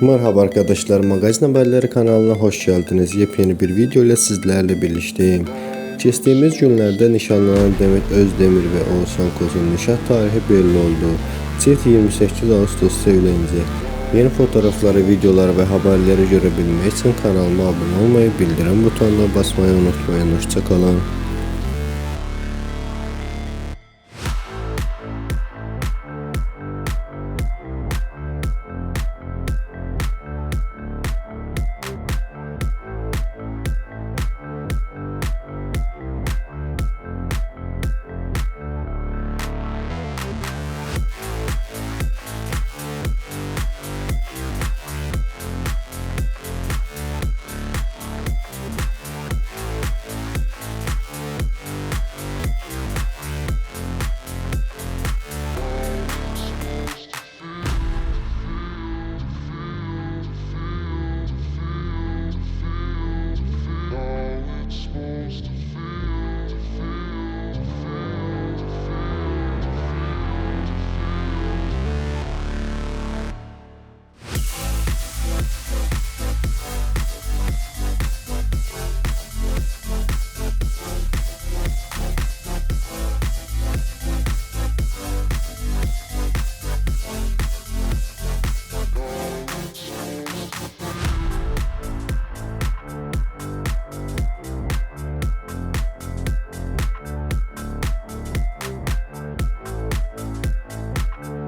Merhaba arkadaşlar, Magazin Haberleri kanalına hoş geldiniz. Yepyeni bir video ile sizlerle birlikteyim. Geçtiğimiz günlerde nişanlanan Demet Özdemir ve Oğuzhan Koz'un nişan tarihi belli oldu. Çift 28 Ağustos'ta evlenecek. Yeni fotoğrafları, videoları ve haberleri görebilmek için kanalıma abone olmayı, bildirim butonuna basmayı unutmayın. Hoşçakalın.